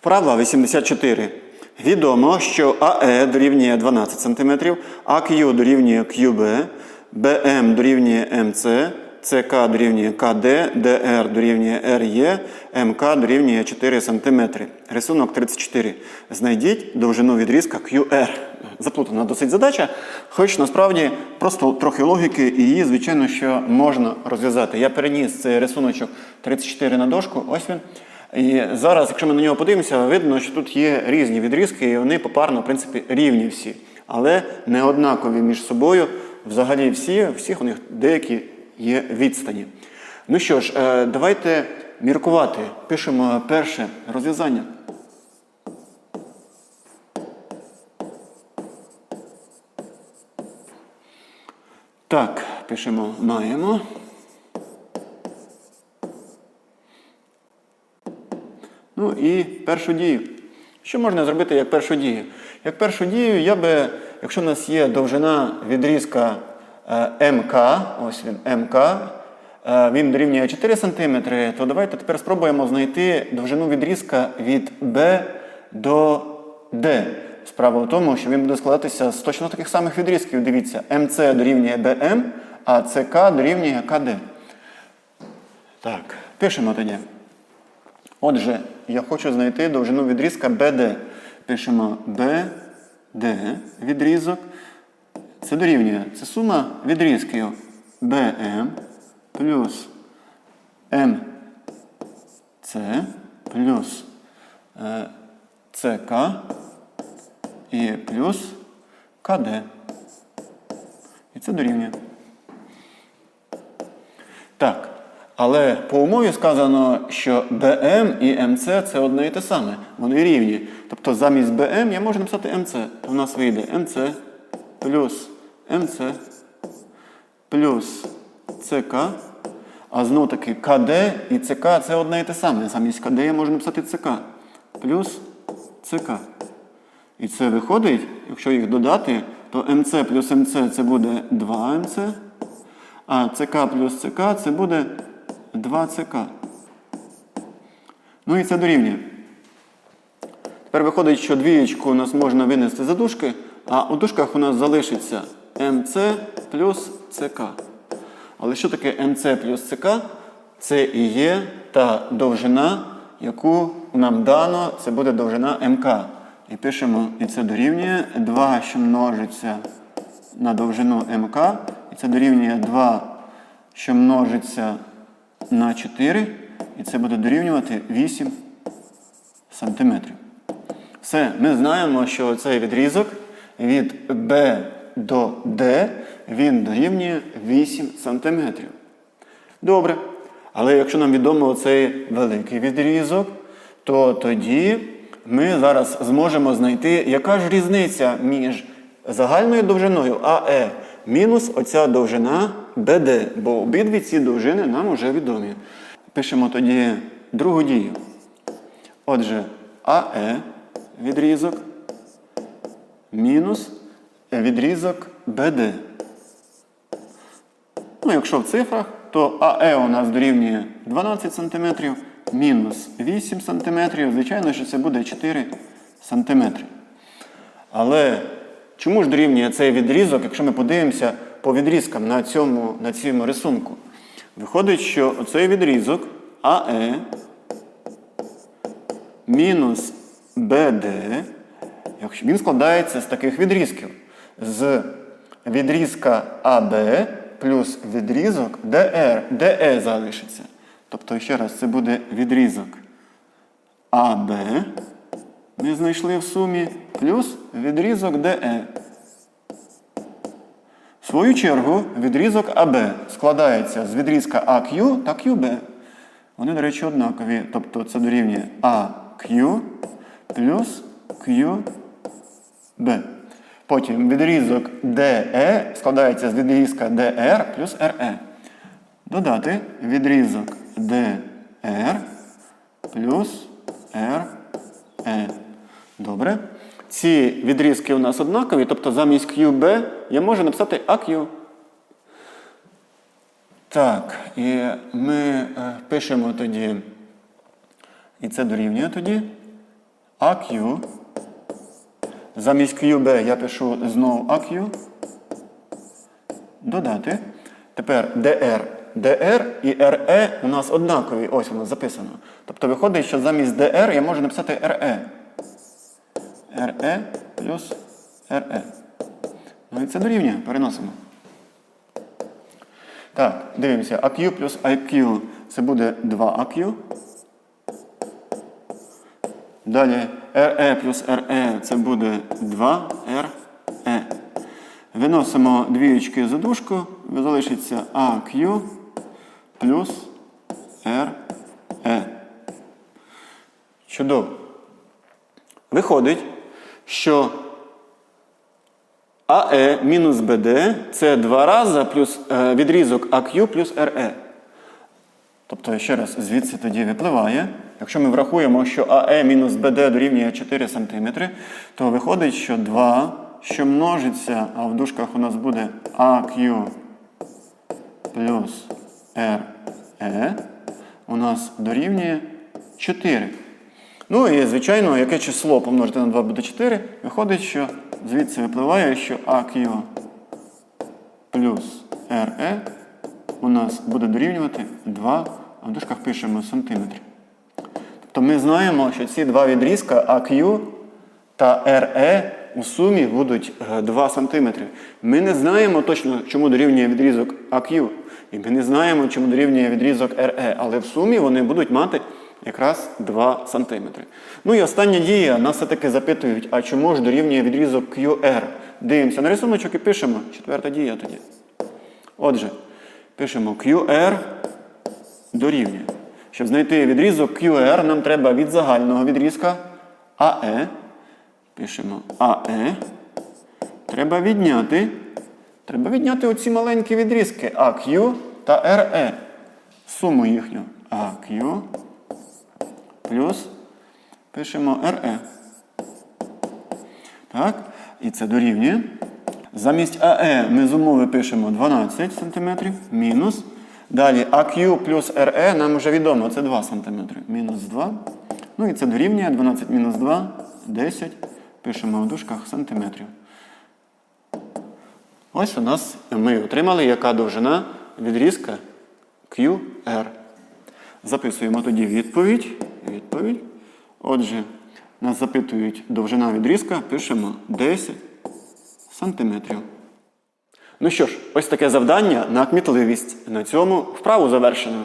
Вправа 84. Відомо, що АЕ дорівнює 12 см, АQ дорівнює QB, БМ дорівнює МЦ, ЦК дорівнює КД, ДР дорівнює РЄ, МК дорівнює 4 см. Рисунок 34. Знайдіть довжину відрізка QR. Заплутана досить задача, хоч насправді просто трохи логіки, і її, звичайно, що можна розв'язати. Я переніс цей рисуночок 34 на дошку, ось він. І зараз, якщо ми на нього подивимося, видно, що тут є різні відрізки, і вони попарно, в принципі, рівні всі, але не однакові між собою. Взагалі всі, всіх у них деякі є відстані. Ну що ж, е, давайте міркувати. Пишемо перше розв'язання. Так, пишемо маємо. Ну і першу дію. Що можна зробити як першу дію? Як першу дію я би, якщо у нас є довжина відрізка е, МК, ось він МК, е, він дорівнює 4 см, то давайте тепер спробуємо знайти довжину відрізка від Б до Д. Справа в тому, що він буде складатися з точно таких самих відрізків. Дивіться, МЦ дорівнює БМ, а ЦК дорівнює КД. Так, пишемо тоді. Отже, я хочу знайти довжину відрізка BD. Пишемо BD відрізок. Це дорівнює. Це сума відрізків BM плюс MC плюс е, CK і плюс КД. І це дорівнює. Так. Але по умові сказано, що BM і МЦ це одне і те саме. Вони рівні. Тобто замість BM я можу написати МЦ. В нас вийде МЦ плюс МЦ плюс ЦК. А знов таки КД і ЦК це одне і те саме. Замість КД я можу написати ЦК плюс ЦК. І це виходить, якщо їх додати, то МЦ плюс МЦ це буде 2 МЦ, а ЦК плюс ЦК це буде 2 ЦК. Ну і це дорівнює. Тепер виходить, що двієчку у нас можна винести за дужки, а у дужках у нас залишиться МЦ плюс ЦК. Але що таке МЦ плюс ЦК? Це і є та довжина, яку нам дано, це буде довжина МК. І пишемо, і це дорівнює 2, що множиться на довжину МК. І це дорівнює 2, що множиться на 4. І це буде дорівнювати 8 сантиметрів. Все, ми знаємо, що цей відрізок від B до D він дорівнює 8 сантиметрів. Добре. Але якщо нам відомо цей великий відрізок, то тоді ми зараз зможемо знайти, яка ж різниця між загальною довжиною АЕ мінус оця довжина BD, бо обидві ці довжини нам вже відомі. Пишемо тоді другу дію. Отже, АЕ відрізок мінус відрізок BD. Ну, якщо в цифрах, то АЕ у нас дорівнює 12 см, мінус 8 см. Звичайно, що це буде 4 см. Але чому ж дорівнює цей відрізок, якщо ми подивимося по відрізкам на цьому, на цьому рисунку? Виходить, що цей відрізок АЕ мінус БД, він складається з таких відрізків. З відрізка АБ плюс відрізок ДР, ДЕ залишиться. Тобто, ще раз, це буде відрізок АБ. Ми знайшли в сумі, плюс відрізок ДЕ. В свою чергу, відрізок АБ складається з відрізка АQ та QB. Вони, до речі, однакові. Тобто це дорівнює AQ плюс QB. Потім відрізок DE складається з відрізка DR плюс RE. Додати відрізок DR плюс RE. Добре. Ці відрізки у нас однакові, тобто замість QB я можу написати AQ. Так, і ми е, пишемо тоді, і це дорівнює тоді AQ. Замість QB я пишу знову AQ. Додати. Тепер DR. DR і RE у нас однакові. Ось воно записано. Тобто виходить, що замість DR я можу написати RE. RE плюс RE. Ну і це дорівнює. Переносимо. Так, дивимося. AQ плюс IQ це буде 2AQ. Далі RE плюс RE це буде 2RE. Виносимо двієчки за дужку, залишиться AQ плюс RE. Чудово. Виходить, що АЕ мінус БД це два рази плюс е, відрізок АQ плюс РЕ. Тобто, ще раз, звідси тоді випливає. Якщо ми врахуємо, що АЕ мінус БД дорівнює 4 см, то виходить, що 2, що множиться, а в дужках у нас буде АQ плюс РЕ, у нас дорівнює 4. Ну і, звичайно, яке число помножити на 2 буде 4, виходить, що звідси випливає, що АQ плюс RE у нас буде дорівнювати 2, а в дужках пишемо сантиметрів. Тобто ми знаємо, що ці два відрізка AQ та RE у сумі будуть е, 2 см. Ми не знаємо точно, чому дорівнює відрізок AQ. І ми не знаємо, чому дорівнює відрізок RE, але в сумі вони будуть мати якраз 2 см. Ну і остання дія, нас все-таки запитують, а чому ж дорівнює відрізок QR? Дивимося на рисуночок і пишемо. Четверта дія тоді. Отже, пишемо QR дорівнює. Щоб знайти відрізок QR, нам треба від загального відрізка AE. Пишемо AE. Треба відняти. Треба відняти оці маленькі відрізки AQ та RE. Суму їхню AQ плюс пишемо RE. Так, і це дорівнює. Замість АЕ ми з умови пишемо 12 см мінус. Далі AQ плюс RE нам вже відомо, це 2 см. Мінус 2. Ну і це дорівнює 12 мінус 2, 10. Пишемо в дужках сантиметрів. Ось у нас ми отримали, яка довжина відрізка QR. Записуємо тоді відповідь. Відповідь. Отже, нас запитують довжина відрізка, пишемо 10 сантиметрів. Ну що ж, ось таке завдання на кмітливість. На цьому вправу завершено.